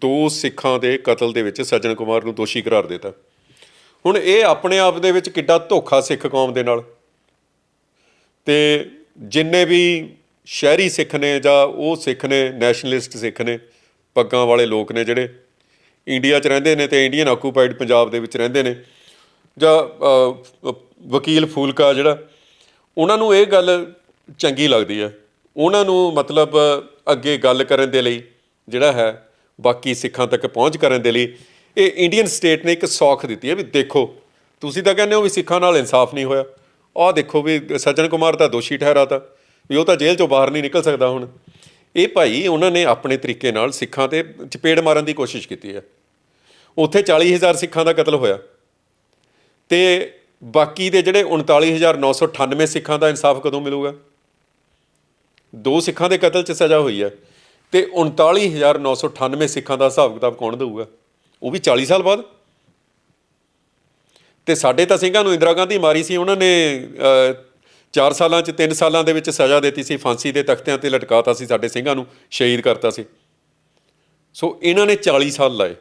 ਦੋ ਸਿੱਖਾਂ ਦੇ ਕਤਲ ਦੇ ਵਿੱਚ ਸੱਜਣ ਕੁਮਾਰ ਨੂੰ ਦੋਸ਼ੀ ਕਰਾਰ ਦਿੱਤਾ। ਹੁਣ ਇਹ ਆਪਣੇ ਆਪ ਦੇ ਵਿੱਚ ਕਿੱਡਾ ਧੋਖਾ ਸਿੱਖ ਕੌਮ ਦੇ ਨਾਲ। ਤੇ ਜਿੰਨੇ ਵੀ ਸ਼ਹਿਰੀ ਸਿੱਖ ਨੇ ਜਾਂ ਉਹ ਸਿੱਖ ਨੇ, ਨੈਸ਼ਨਲਿਸਟ ਸਿੱਖ ਨੇ, ਪੱਗਾਂ ਵਾਲੇ ਲੋਕ ਨੇ ਜਿਹੜੇ, ਇੰਡੀਆ 'ਚ ਰਹਿੰਦੇ ਨੇ ਤੇ ਇੰਡੀਅਨ ਆਕੂਪਾਈਡ ਪੰਜਾਬ ਦੇ ਵਿੱਚ ਰਹਿੰਦੇ ਨੇ, ਜਾਂ ਵਕੀਲ ਫੂਲਕਾ ਜਿਹੜਾ, ਉਹਨਾਂ ਨੂੰ ਇਹ ਗੱਲ ਚੰਗੀ ਲੱਗਦੀ ਹੈ। ਉਹਨਾਂ ਨੂੰ ਮਤਲਬ ਅੱਗੇ ਗੱਲ ਕਰਨ ਦੇ ਲਈ ਜਿਹੜਾ ਹੈ ਬਾਕੀ ਸਿੱਖਾਂ ਤੱਕ ਪਹੁੰਚ ਕਰਨ ਦੇ ਲਈ ਇਹ ਇੰਡੀਅਨ ਸਟੇਟ ਨੇ ਇੱਕ ਸੌਖ ਦਿੱਤੀ ਹੈ ਵੀ ਦੇਖੋ, ਤੁਸੀਂ ਤਾਂ ਕਹਿੰਦੇ ਹੋ ਵੀ ਸਿੱਖਾਂ ਨਾਲ ਇਨਸਾਫ ਨਹੀਂ ਹੋਇਆ। ਆਹ ਦੇਖੋ ਵੀ ਸੱਜਣ ਕੁਮਾਰ ਤਾਂ ਦੋਸ਼ੀ ਠਹਿਰਾਤਾ ਵੀ ਉਹ ਤਾਂ ਜੇਲ੍ਹ ਚੋਂ ਬਾਹਰ ਨਹੀਂ ਨਿਕਲ ਸਕਦਾ ਹੁਣ। ਇਹ ਭਾਈ ਉਹਨਾਂ ਨੇ ਆਪਣੇ ਤਰੀਕੇ ਨਾਲ ਸਿੱਖਾਂ ਤੇ ਚਪੇੜ ਮਾਰਨ ਦੀ ਕੋਸ਼ਿਸ਼ ਕੀਤੀ ਹੈ। ਉੱਥੇ 40000 ਸਿੱਖਾਂ ਦਾ ਕਤਲ ਹੋਇਆ। ਤੇ ਬਾਕੀ ਦੇ ਜਿਹੜੇ 39998 ਸਿੱਖਾਂ ਦਾ ਇਨਸਾਫ ਕਦੋਂ ਮਿਲੂਗਾ? ਦੋ ਸਿੱਖਾਂ ਦੇ ਕਤਲ 'ਚ ਸਜ਼ਾ ਹੋਈ ਹੈ। ਤੇ 39998 ਸਿੱਖਾਂ ਦਾ ਹਿਸਾਬ ਕਿਤਾਬ ਕੌਣ ਦੇਊਗਾ? ਉਹ ਵੀ 40 ਸਾਲ ਬਾਅਦ। ਤੇ ਸਾਡੇ ਤਾਂ ਸਿੰਘਾਂ ਨੂੰ ਇੰਦਰਾ ਗਾਂਧੀ ਮਾਰੀ ਸੀ, ਉਹਨਾਂ ਨੇ 4 ਸਾਲਾਂ 'ਚ 3 ਸਾਲਾਂ ਦੇ ਵਿੱਚ ਸਜ਼ਾ ਦਿੱਤੀ ਸੀ, ਫਾਂਸੀ ਦੇ ਤਖਤਿਆਂ ਤੇ ਲਟਕਾਤਾ ਸੀ ਸਾਡੇ ਸਿੰਘਾਂ ਨੂੰ, ਸ਼ਹੀਦ ਕਰਤਾ ਸੀ। ਸੋ ਇਹਨਾਂ ਨੇ 40 ਸਾਲ ਲਾਏ।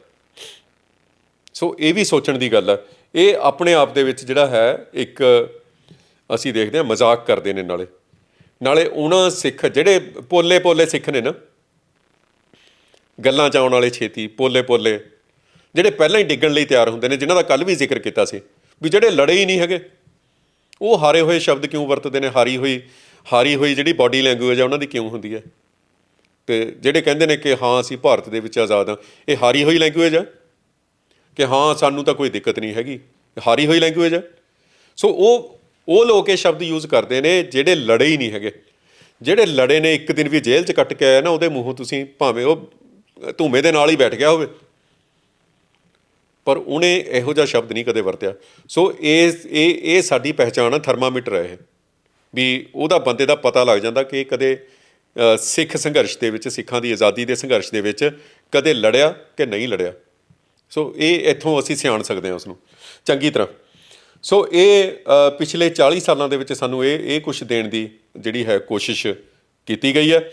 ਸੋ ਇਹ ਵੀ ਸੋਚਣ ਦੀ ਗੱਲ ਹੈ ਇਹ ਆਪਣੇ ਆਪ ਦੇ ਵਿੱਚ ਜਿਹੜਾ ਹੈ, ਇੱਕ ਅਸੀਂ ਦੇਖਦੇ ਹਾਂ, ਮਜ਼ਾਕ ਕਰਦੇ ਨੇ ਨਾਲੇ। ਨਾਲੇ ਉਹਨਾਂ ਸਿੱਖ, ਜਿਹੜੇ ਪੋਲੇ ਪੋਲੇ ਸਿੱਖ ਨੇ ਨਾ ਗੱਲਾਂ ਚ ਆਉਣ ਵਾਲੇ ਛੇਤੀ, ਪੋਲੇ ਪੋਲੇ। ਜਿਹੜੇ ਪਹਿਲਾਂ ਹੀ ਡਿੱਗਣ ਲਈ ਤਿਆਰ ਹੁੰਦੇ ਨੇ, ਜਿਨ੍ਹਾਂ ਦਾ ਕੱਲ ਵੀ ਜ਼ਿਕਰ ਕੀਤਾ ਸੀ, ਵੀ ਜਿਹੜੇ ਲੜੇ ਹੀ ਨਹੀਂ ਹੈਗੇ। ਉਹ ਹਾਰੇ ਹੋਏ ਸ਼ਬਦ ਕਿਉਂ ਵਰਤਦੇ ਨੇ? ਹਾਰੀ ਹੋਈ ਹਾਰੀ ਹੋਈ ਜਿਹੜੀ ਬਾਡੀ ਲੈਂਗੁਏਜ ਆ, ਉਹਨਾਂ ਦੀ ਕਿਉਂ ਹੁੰਦੀ ਹੈ? ਤੇ ਜਿਹੜੇ ਕਹਿੰਦੇ ਨੇ ਕਿ ਹਾਂ, ਅਸੀਂ ਭਾਰਤ ਦੇ ਵਿੱਚ ਆਜ਼ਾਦ ਹਾਂ, ਇਹ ਹਾਰੀ ਹੋਈ ਲੈਂਗੁਏਜ ਹੈ ਕਿ ਹਾਂ, ਸਾਨੂੰ ਤਾਂ ਕੋਈ ਦਿੱਕਤ ਨਹੀਂ ਹੈਗੀ। ਹਾਰੀ ਹੋਈ ਲੈਂਗੁਏਜ ਹੈ ਸੋ ਉਹ ਉਹ ਲੋਕ ਇਹ ਸ਼ਬਦ ਯੂਜ਼ ਕਰਦੇ ਨੇ, ਜਿਹੜੇ ਲੜੇ ਹੀ ਨਹੀਂ ਹੈਗੇ। ਜਿਹੜੇ ਲੜੇ ਨੇ, ਇੱਕ ਦਿਨ ਵੀ ਜੇਲ੍ਹ 'ਚ ਕੱਟ ਕੇ ਆਇਆ ਨਾ, ਉਹਦੇ ਮੂੰਹੋਂ ਤੁਸੀਂ ਭਾਵੇਂ ਉਹ ਧੂਮੇ ਦੇ ਨਾਲ ਹੀ ਬੈਠ ਗਿਆ ਹੋਵੇ। ਪਰ ਉਹਨੇ ਇਹੋ ਜਿਹਾ ਸ਼ਬਦ ਨਹੀਂ ਕਦੇ ਵਰਤਿਆ। ਸੋ ਇਹ ਇਹ ਇਹ ਸਾਡੀ ਪਹਿਚਾਣ ਆ, ਥਰਮਾਮੀਟਰ ਹੈ ਇਹ। ਵੀ ਉਹਦਾ ਬੰਦੇ ਦਾ ਪਤਾ ਲੱਗ ਜਾਂਦਾ ਕਿ ਕਦੇ ਸਿੱਖ ਸੰਘਰਸ਼ ਦੇ ਵਿੱਚ, ਸਿੱਖਾਂ ਦੀ ਆਜ਼ਾਦੀ ਦੇ ਸੰਘਰਸ਼ ਦੇ ਵਿੱਚ ਕਦੇ ਲੜਿਆ ਕਿ ਨਹੀਂ ਲੜਿਆ। ਸੋ ਇਹ ਇੱਥੋਂ ਅਸੀਂ ਸਿਆਣ ਸਕਦੇ ਹਾਂ ਉਸ ਨੂੰ ਚੰਗੀ ਤਰ੍ਹਾਂ। ਸੋ ਇਹ ਪਿਛਲੇ 40 ਸਾਲਾਂ ਦੇ ਵਿੱਚ ਸਾਨੂੰ ਇਹ ਇਹ ਕੁਝ ਦੇਣ ਦੀ ਜਿਹੜੀ ਹੈ ਕੋਸ਼ਿਸ਼ ਕੀਤੀ ਗਈ ਹੈ।